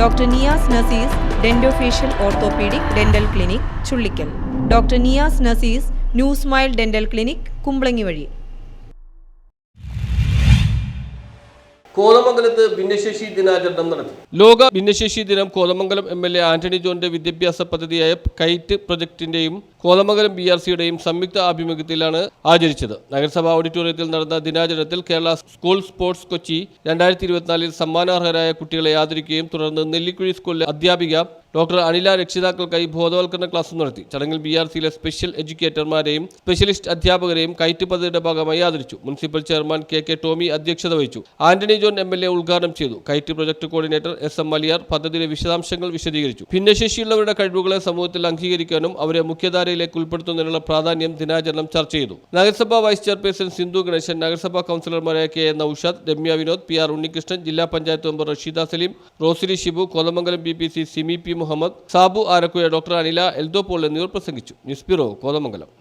Doctor Niyas Nasees dentofacial orthopaedic dental clinic Chullickal. Doctor Niyas Nasees new smile dental clinic Kumbalangi വഴി. കോതമംഗലത്ത് ഭിന്നശേഷി ദിനാചരണം നടത്തി. ലോക ഭിന്നശേഷി ദിനം Kothamangalam M L A Antony ജോണിന്റെ വിദ്യാഭ്യാസ പദ്ധതിയായ കൈറ്റ് പ്രൊജക്ടിന്റെയും കോതമംഗലം ബി ആർ സിയുടെയും സംയുക്ത ആഭിമുഖ്യത്തിലാണ് ആചരിച്ചത്. നഗരസഭാ ഓഡിറ്റോറിയത്തിൽ നടന്ന ദിനാചരണത്തിൽ കേരള സ്കൂൾ സ്പോർട്സ് കൊച്ചി രണ്ടായിരത്തി ഇരുപത്തിനാലിൽ സമ്മാനാർഹരായ കുട്ടികളെ ആദരിക്കുകയും തുടർന്ന് നെല്ലിക്കുഴി സ്കൂളിലെ അധ്യാപിക ഡോക്ടർ അനില രക്ഷിതാക്കൾക്കായി ബോധവൽക്കരണ ക്ലാസ് നടത്തി. ചടങ്ങിൽ ബി ആർ സിയിലെ സ്പെഷ്യൽ എഡ്യൂക്കേറ്റർമാരെയും സ്പെഷ്യലിസ്റ്റ് അധ്യാപകരെയും കയറ്റ് പദ്ധതിയുടെ ഭാഗമായി ആദരിച്ചു. Municipal chairman K K Tomy അധ്യക്ഷത വഹിച്ചു. Antony John M L A ഉദ്ഘാടനം ചെയ്തു. കയറ്റ് project coordinator S M Maliyar പദ്ധതിയുടെ വിശദാംശങ്ങൾ വിശദീകരിച്ചു. ഭിന്നശേഷിയുള്ളവരുടെ കഴിവുകളെ സമൂഹത്തിൽ അംഗീകരിക്കാനും അവരെ മുഖ്യധാരയിലേക്ക് ഉൾപ്പെടുത്തുന്നതിനുള്ള പ്രാധാന്യം ദിനാചരണം ചർച്ച ചെയ്തു. നഗരസഭാ വൈസ് ചെയർപേഴ്സൺ സിന്ധു ഗണേശൻ നഗരസഭാ കൗൺസിലർമാരായ K A Noushad Ramya Vinod P R Unnikrishnan ജില്ലാ panchayat member Rasheeda Saleem Rosily Shibu Kothamangalam B P C Simi P Muhammad Sabu ആരക്കുയ doctor Anila Eldho Paul എന്നിവർ പ്രസംഗിച്ചു. News bureau Kothamangalam.